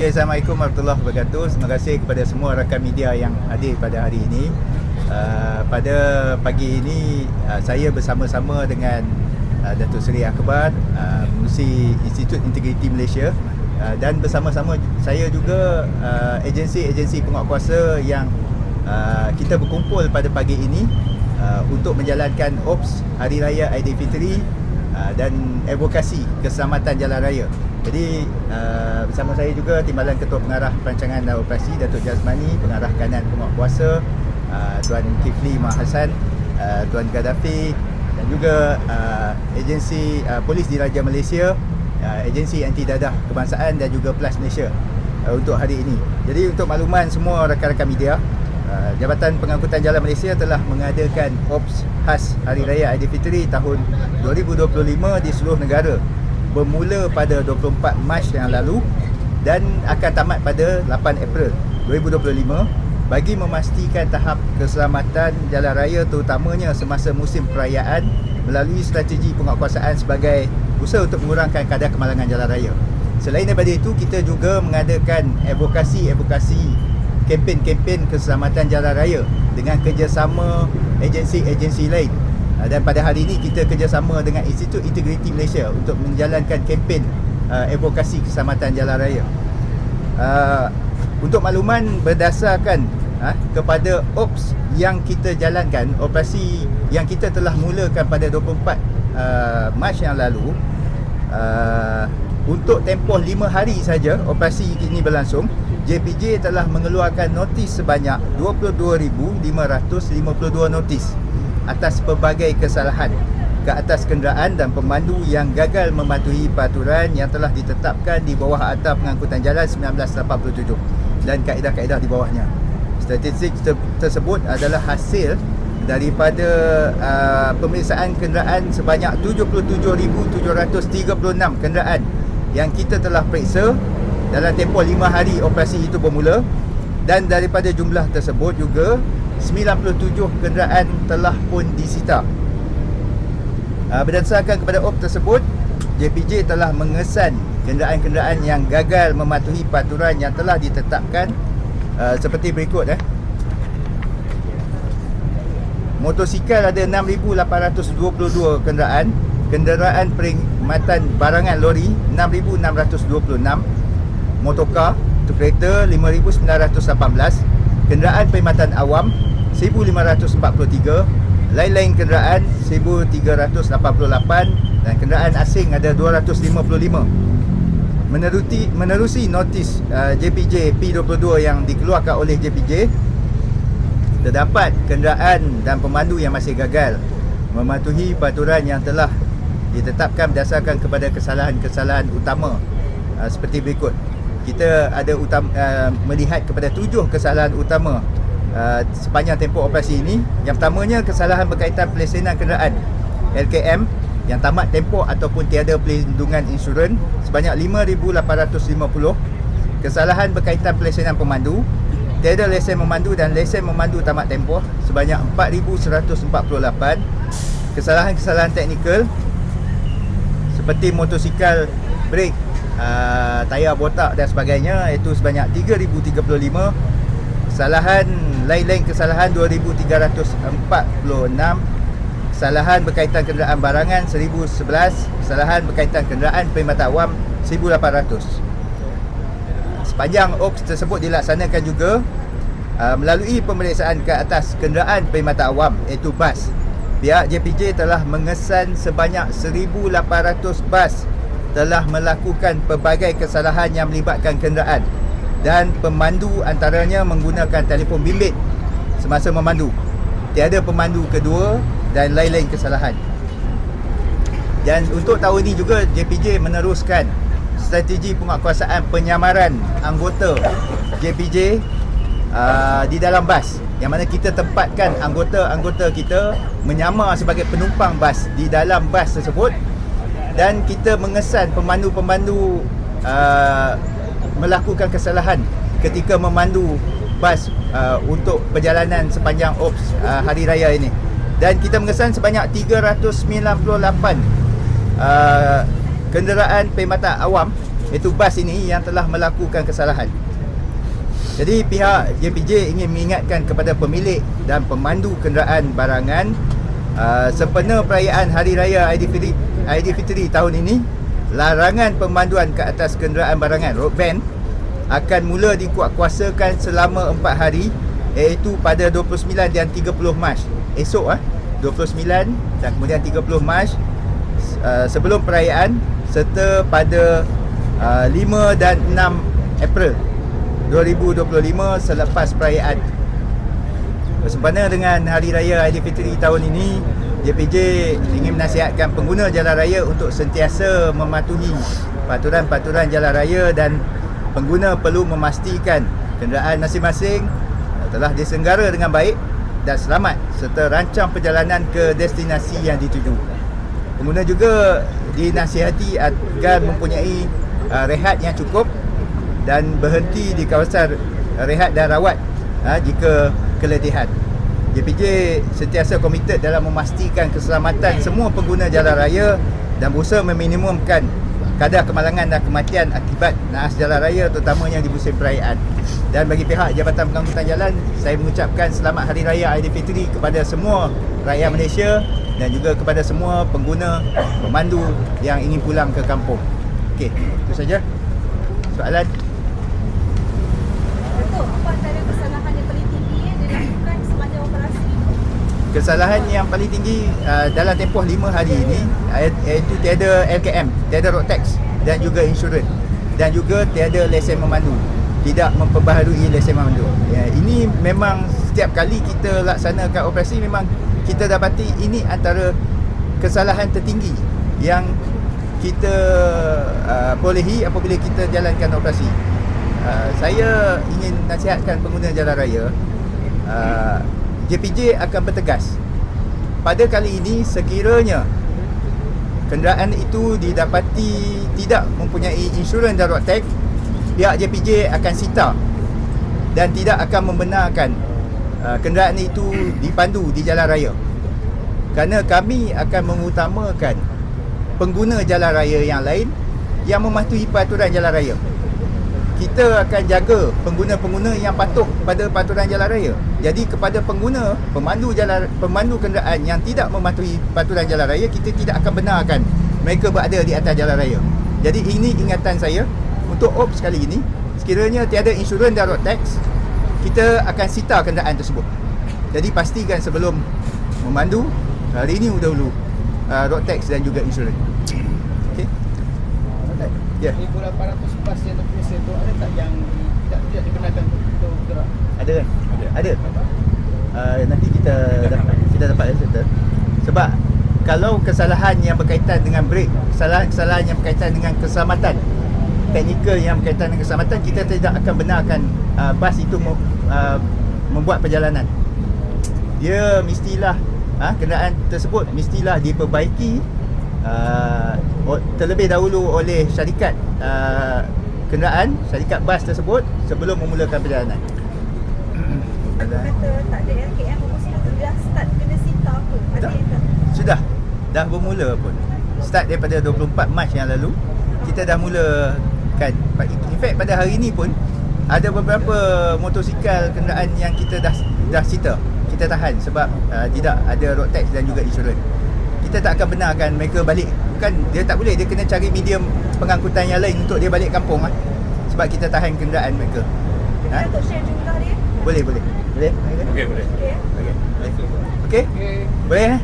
Okay, Assalamualaikum warahmatullahi wabarakatuh. Terima kasih kepada semua rakan media yang hadir pada hari ini. Uh, pada pagi ini uh, saya bersama-sama dengan uh, Datuk Seri Akbar, uh, Mengurusi Institut Integriti Malaysia uh, dan bersama-sama saya juga uh, agensi-agensi penguatkuasa yang uh, kita berkumpul pada pagi ini uh, untuk menjalankan OPS Hari Raya Aidilfitri uh, dan advokasi keselamatan jalan raya. Jadi uh, bersama saya juga Timbalan Ketua Pengarah Perancangan dan Operasi Datuk Jazmani, Pengarah Kanan Penguatkuasa uh, Tuan Kifli Mak Hassan, uh, Tuan Gaddafi dan juga uh, agensi uh, Polis Diraja Malaysia, uh, agensi anti dadah kebangsaan dan juga Plus Malaysia uh, untuk hari ini. Jadi untuk makluman semua rakan-rakan media, uh, Jabatan Pengangkutan Jalan Malaysia telah mengadakan OPS khas Hari Raya Aidilfitri tahun 2025 di seluruh negara bermula pada 24 Mac yang lalu dan akan tamat pada 8 April 2025 bagi memastikan tahap keselamatan jalan raya terutamanya semasa musim perayaan melalui strategi penguatkuasaan sebagai usaha untuk mengurangkan kadar kemalangan jalan raya. Selain daripada itu, kita juga mengadakan advokasi-advokasi kempen-kempen keselamatan jalan raya dengan kerjasama agensi-agensi lain Uh, dan pada hari ini kita kerjasama dengan Institut Integriti Malaysia untuk menjalankan kempen uh, advokasi keselamatan jalan raya. Uh, untuk makluman berdasarkan uh, kepada OPS yang kita jalankan, operasi yang kita telah mulakan pada 24 uh, Mac yang lalu, uh, untuk tempoh 5 hari saja operasi ini berlangsung, JPJ telah mengeluarkan notis sebanyak 22,552 notis atas pelbagai kesalahan ke atas kenderaan dan pemandu yang gagal mematuhi peraturan yang telah ditetapkan di bawah Akta Pengangkutan Jalan 1987 dan kaedah-kaedah di bawahnya. Statistik tersebut adalah hasil daripada uh, pemeriksaan kenderaan sebanyak 77,736 kenderaan yang kita telah periksa dalam tempoh 5 hari operasi itu bermula dan daripada jumlah tersebut juga 97 kenderaan telah pun disita. Uh, berdasarkan kepada op tersebut, JPJ telah mengesan kenderaan-kenderaan yang gagal mematuhi peraturan yang telah ditetapkan uh, seperti berikut eh. Motosikal ada 6822 kenderaan, kenderaan perkhidmatan barangan lori 6626, motorkar tu kereta 5918, kenderaan perkhidmatan awam 1543 lain-lain kenderaan 1388 dan kenderaan asing ada 255 meneruti menerusi notis uh, JPJ P22 yang dikeluarkan oleh JPJ terdapat kenderaan dan pemandu yang masih gagal mematuhi peraturan yang telah ditetapkan berdasarkan kepada kesalahan-kesalahan utama uh, seperti berikut kita ada utama, uh, melihat kepada tujuh kesalahan utama Uh, sepanjang tempoh operasi ini. Yang pertamanya kesalahan berkaitan pelesenan kenderaan LKM yang tamat tempoh ataupun tiada pelindungan insurans sebanyak 5850. Kesalahan berkaitan pelesenan pemandu, tiada lesen memandu dan lesen memandu tamat tempoh sebanyak 4148. Kesalahan-kesalahan teknikal seperti motosikal brek, uh, tayar botak dan sebagainya iaitu sebanyak 3035 kesalahan lain-lain kesalahan 2346 kesalahan berkaitan kenderaan barangan 1011 kesalahan berkaitan kenderaan perkhidmatan awam 1800 sepanjang OPS tersebut dilaksanakan juga uh, melalui pemeriksaan ke atas kenderaan perkhidmatan awam iaitu bas. Pihak JPJ telah mengesan sebanyak 1800 bas telah melakukan pelbagai kesalahan yang melibatkan kenderaan dan pemandu antaranya menggunakan telefon bimbit semasa memandu. Tiada pemandu kedua dan lain-lain kesalahan. Dan untuk tahun ini juga JPJ meneruskan strategi penguatkuasaan penyamaran anggota JPJ uh, di dalam bas yang mana kita tempatkan anggota-anggota kita menyamar sebagai penumpang bas di dalam bas tersebut dan kita mengesan pemandu-pemandu uh, melakukan kesalahan ketika memandu bas uh, untuk perjalanan sepanjang OPS uh, Hari Raya ini. Dan kita mengesan sebanyak 398 uh, kenderaan perkhidmatan awam iaitu bas ini yang telah melakukan kesalahan. Jadi pihak JPJ ingin mengingatkan kepada pemilik dan pemandu kenderaan barangan uh, sempena perayaan Hari Raya Aidilfitri Aidilfitri tahun ini larangan pemanduan ke atas kenderaan barangan road ban akan mula dikuatkuasakan selama 4 hari iaitu pada 29 dan 30 Mac. Esok ah 29 dan kemudian 30 Mac uh, sebelum perayaan serta pada uh, 5 dan 6 April 2025 selepas perayaan Bersempena dengan Hari Raya Aidilfitri tahun ini JPJ ingin menasihatkan pengguna jalan raya untuk sentiasa mematuhi peraturan-peraturan jalan raya dan pengguna perlu memastikan kenderaan masing-masing telah diselenggara dengan baik dan selamat serta rancang perjalanan ke destinasi yang dituju. Pengguna juga dinasihati agar mempunyai uh, rehat yang cukup dan berhenti di kawasan rehat dan rawat ha, jika keletihan. JPJ sentiasa komited dalam memastikan keselamatan semua pengguna jalan raya dan berusaha meminimumkan kadar kemalangan dan kematian akibat naas jalan raya terutamanya di musim perayaan. Dan bagi pihak Jabatan Pengangkutan Jalan, saya mengucapkan selamat Hari Raya Aidilfitri kepada semua rakyat Malaysia dan juga kepada semua pengguna pemandu yang ingin pulang ke kampung. Okey, itu saja. Soalan? Datuk, apa antara kesalahan yang paling tinggi yang dilakukan sepanjang operasi ini? Kesalahan yang paling tinggi uh, dalam tempoh 5 hari ini uh, iaitu tiada LKM, tiada road tax dan juga insurans dan juga tiada lesen memandu. Tidak memperbaharui lesen memandu. Ya, ini memang setiap kali kita laksanakan operasi memang kita dapati ini antara kesalahan tertinggi yang kita uh, perolehi apabila kita jalankan operasi. Uh, saya ingin nasihatkan pengguna jalan raya uh, JPJ akan bertegas. Pada kali ini sekiranya kenderaan itu didapati tidak mempunyai insurans dan road tax pihak JPJ akan sita dan tidak akan membenarkan uh, kenderaan itu dipandu di jalan raya. Kerana kami akan mengutamakan pengguna jalan raya yang lain yang mematuhi peraturan jalan raya. Kita akan jaga pengguna-pengguna yang patuh pada peraturan jalan raya. Jadi kepada pengguna pemandu jalan pemandu kenderaan yang tidak mematuhi peraturan jalan raya, kita tidak akan benarkan mereka berada di atas jalan raya. Jadi ini ingatan saya untuk ops kali ini, sekiranya tiada insurans dan road tax, kita akan sita kenderaan tersebut. Jadi pastikan sebelum memandu hari ini dahulu uh, road tax dan juga insurans. Okey. Ya. Ni bola 800 bas yang tu ada tak yang tidak tidak dibenarkan untuk gerak? Ada kan? Ada. Uh, nanti kita dapat kita dapat settle. Sebab kalau kesalahan yang berkaitan dengan brake, kesalahan-kesalahan yang berkaitan dengan keselamatan, teknikal yang berkaitan dengan keselamatan, kita tidak akan benarkan uh, bas itu mem, uh, membuat perjalanan. Dia mestilah ha, kenderaan tersebut mestilah diperbaiki uh, terlebih dahulu oleh syarikat uh, kenderaan, syarikat bas tersebut sebelum memulakan perjalanan. Aku kata tak ada LKM apa semua tu dah start kena sita apa? Ada Dah. yang tak? Sudah Dah bermula pun Start daripada 24 Mac yang lalu Kita dah mula kan In fact pada hari ni pun Ada beberapa motosikal kenderaan yang kita dah dah sita Kita tahan sebab uh, tidak ada road tax dan juga insurans Kita tak akan benarkan mereka balik Bukan dia tak boleh Dia kena cari medium pengangkutan yang lain Untuk dia balik kampung lah. Sebab kita tahan kenderaan mereka Kita Ha? Datuk share jumlah dia. Boleh boleh Boleh? Okey boleh. Okey. Okey Okey. Boleh eh?